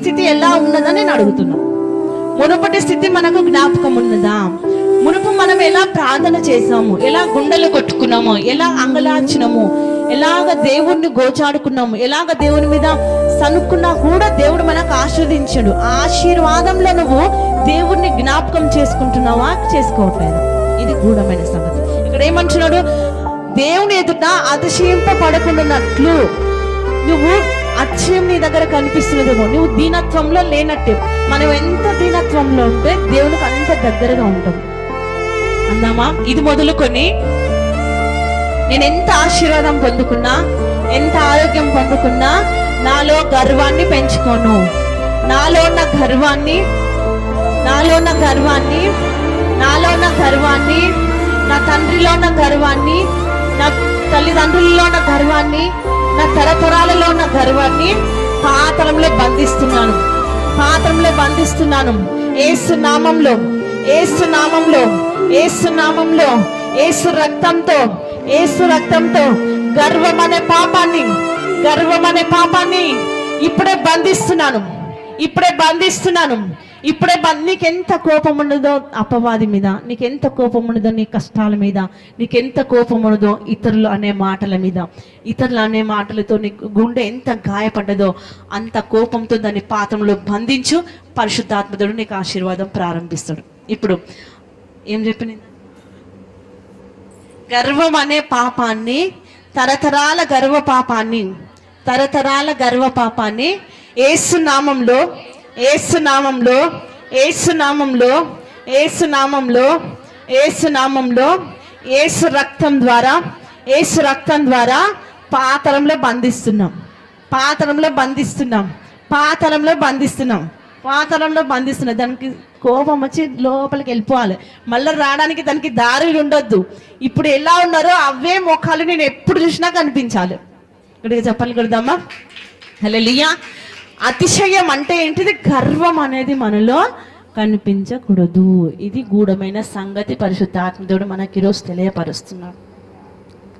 స్థితి ఎలా ఉన్నదని నేను అడుగుతున్నా. మునుపటి స్థితి మనకు జ్ఞాపకం ఉన్నదా? మునుపు మనం ఎలా ప్రార్థన చేసాము ఎలా గుండెలు కొట్టుకున్నాము? ఎలా అంగలార్చినాము? ఎలాగ దేవుణ్ణి గోచాడుకున్నాము? ఎలాగ దేవుని మీద సనుక్కున్నా కూడా దేవుడు మనకు ఆశీర్వదించాడు. ఆశీర్వాదంలో నువ్వు దేవుణ్ణి జ్ఞాపకం చేసుకుంటున్నావా? చేసుకోవట్లేదు. ఇది గూఢమైన సంగతి. ఇక్కడ ఏమంటున్నాడు? దేవుని ఎదుట అతిశయింప పడకుండానట్లు నువ్వు అచ్చయం నీ దగ్గర కనిపిస్తున్నదేమో. నువ్వు దీనత్వంలో లేనట్టే. మనం ఎంత దీనత్వంలో ఉంటే దేవునికి అంత దగ్గరగా ఉంటాం. అందామా? ఇది మొదలుకొని నేను ఎంత ఆశీర్వాదం పొందుకున్నా ఎంత ఆరోగ్యం పొందుకున్నా నాలో గర్వాన్ని పెంచుకోను. నాలో ఉన్న గర్వాన్ని నాలో ఉన్న గర్వాన్ని నాలో ఉన్న గర్వాన్ని నా తండ్రిలో ఉన్న గర్వాన్ని నా తల్లిదండ్రులలో ఉన్న గర్వాన్ని నా తరతరాలలో ఉన్న గర్వాన్ని పాత్రంలో బంధిస్తున్నాను. పాత్రంలో బంధిస్తున్నాను. ఏసు నామంలో ఏసు నామంలో ఏసు నామంలో ఏసు రక్తంతో ఏసు రక్తంతో గర్వం అనే పాపాన్ని గర్వం అనే పాపాన్ని ఇప్పుడే బంధిస్తున్నాను. ఇప్పుడే బంధిస్తున్నాను. ఇప్పుడే నీకెంత కోపం ఉండదో అపవాది మీద నీకెంత కోపం ఉండదో నీ కష్టాల మీద నీకెంత కోపం ఉండదో ఇతరులు అనే మాటల మీద. ఇతరులు అనే మాటలతో నీ గుండె ఎంత గాయపడ్డదో అంత కోపంతో దాన్ని పాత్రలో బంధించు పరిశుద్ధాత్మతుడు నీకు ఆశీర్వాదం ప్రారంభిస్తాడు. ఇప్పుడు ఏం చెప్పిన గర్వం అనే పాపాన్ని తరతరాల గర్వ పాపాన్ని తరతరాల గర్వ పాపాన్ని ఏసు ఏసునామంలో ఏసు నామంలో ఏసునామంలో ఏసు నామంలో ఏసు రక్తం ద్వారా ఏసు రక్తం ద్వారా పాతరంలో బంధిస్తున్నాం. పాతరంలో బంధిస్తున్నాం. పాతరంలో బంధిస్తున్నాం. పాతరంలో బంధిస్తున్నాం. దానికి కోపం వచ్చి లోపలికి వెళ్ళిపోవాలి. మళ్ళీ రావడానికి దానికి దారులు ఉండొద్దు. ఇప్పుడు ఎలా ఉన్నారో అవే ముఖాలు నేను ఎప్పుడు చూసినా కనిపించాలి. ఇక్కడికి చెప్పాలి కడదామా హలో లియా అతిశయం అంటే ఏంటిది? గర్వం అనేది మనలో కనిపించకూడదు. ఇది గూఢమైన సంగతి. పరిశుద్ధాత్మదేవుడు మనకి ఈరోజు తెలియపరుస్తున్నాడు.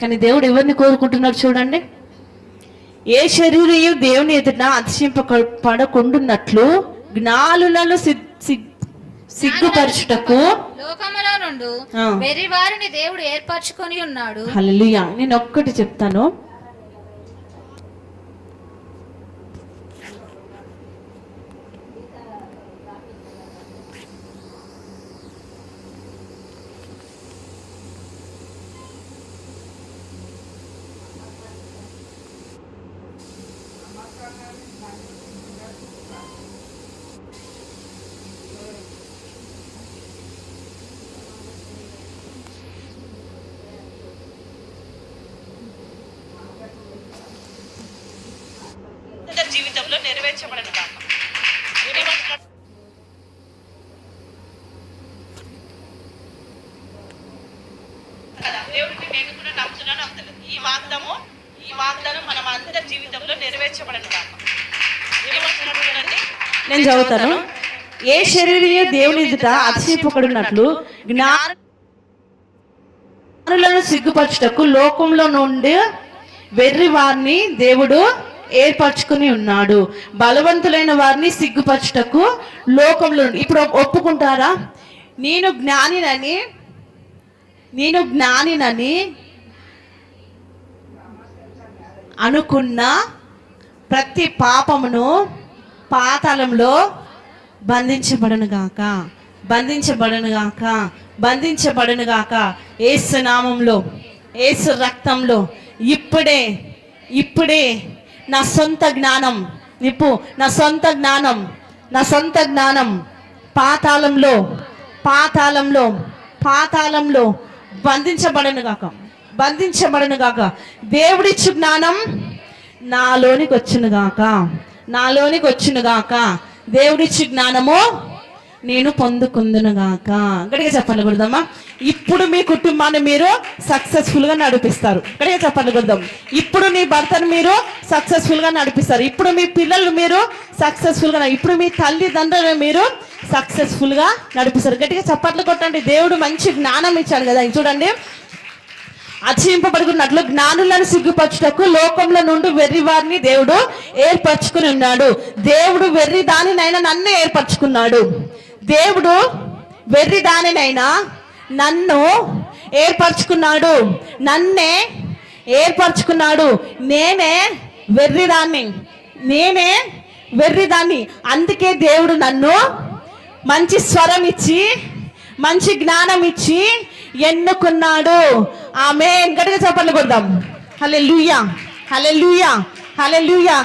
కానీ దేవుడు ఎవరిని కోరుకుంటున్నాడు చూడండి? ఏ శరీరయు దేవుని ఎదుట అతిశయింప పడకుండున్నట్లు జ్ఞానులను సిగ్- సిగ్- సిగ్గుపరచుటకు లోకములో నుండు. వెర్రి వారిని దేవుడు ఏర్పరచుకొని ఉన్నాడు. నేను ఒక్కటి చెప్తాను. జీవితంలో నెరవేర్చబడను కాక దేవుడిని నేను కూడా నమ్ముతున్నాను నమ్ముతలేదు. ఈ వాగ్దాము ఈ వాగ్దానం మనం అందరి జీవితంలో నెరవేర్చబడను కాక నేను చదువుతాను. ఏ శరీరమే దేవుని ఎదుట అతిశయపడున్నట్లు జ్ఞానులను సిగ్గుపరచుటకు లోకంలో నుండి వెర్రి వారిని దేవుడు ఏర్పరచుకుని ఉన్నాడు. బలవంతులైన వారిని సిగ్గుపరచుటకు లోకంలో ఇప్పుడు ఒప్పుకుంటారా? నేను జ్ఞానినని నేను జ్ఞానినని అనుకున్న ప్రతి పాపమును పాతాళంలో బంధించబడను బంధించబడనుగాక. బంధించబడను గాక బంధించబడను ఏసు నామంలో ఏసు రక్తంలో ఇప్పుడే ఇప్పుడే నా సొంత జ్ఞానం నిప్పు నా సొంత జ్ఞానం నా సొంత జ్ఞానం పాతాళంలో పాతాళంలో పాతాళంలో బంధించబడను గాక బంధించబడను గాక దేవుడిచ్చు జ్ఞానం నాలోనికి వచ్చినగాక నాలోనికి వచ్చినగాక దేవుడిచ్చి జ్ఞానము నేను పొందుకుందును గాక గట్టిగా చెప్పాలి గురుదమ్మా ఇప్పుడు మీ కుటుంబాన్ని మీరు సక్సెస్ఫుల్గా నడిపిస్తారు. గట్టిగా చెప్పాలి గురుదం ఇప్పుడు నీ భర్తను మీరు సక్సెస్ఫుల్గా నడిపిస్తారు. ఇప్పుడు మీ పిల్లలు మీరు సక్సెస్ఫుల్గా ఇప్పుడు మీ తల్లిదండ్రులను మీరు సక్సెస్ఫుల్గా నడిపిస్తారు. గట్టిగా చప్పట్లు కొట్టండి. దేవుడు మంచి జ్ఞానం ఇచ్చాడు కదా. చూడండి. అతింపబడుకున్నట్లు జ్ఞానులను సిగ్గుపరచుటకు లోకంలో నుండి వెర్రి వారిని దేవుడు ఏర్పరచుకుని ఉన్నాడు. దేవుడు వెర్రి దానినైనా నన్ను ఏర్పరచుకున్నాడు. దేవుడు వెర్రి దానినైనా నన్ను ఏర్పరచుకున్నాడు. నన్నే ఏర్పరచుకున్నాడు. నేనే వెర్రిదాన్ని నేనే వెర్రిదాన్ని అందుకే దేవుడు నన్ను మంచి స్వరం ఇచ్చి మంచి జ్ఞానం ఇచ్చి ఎన్నుకున్నాడు. ఆమె గట్టిగా చప్పట్లు కొడదాం. హలే లూయా హలే లూయా హలే లూయా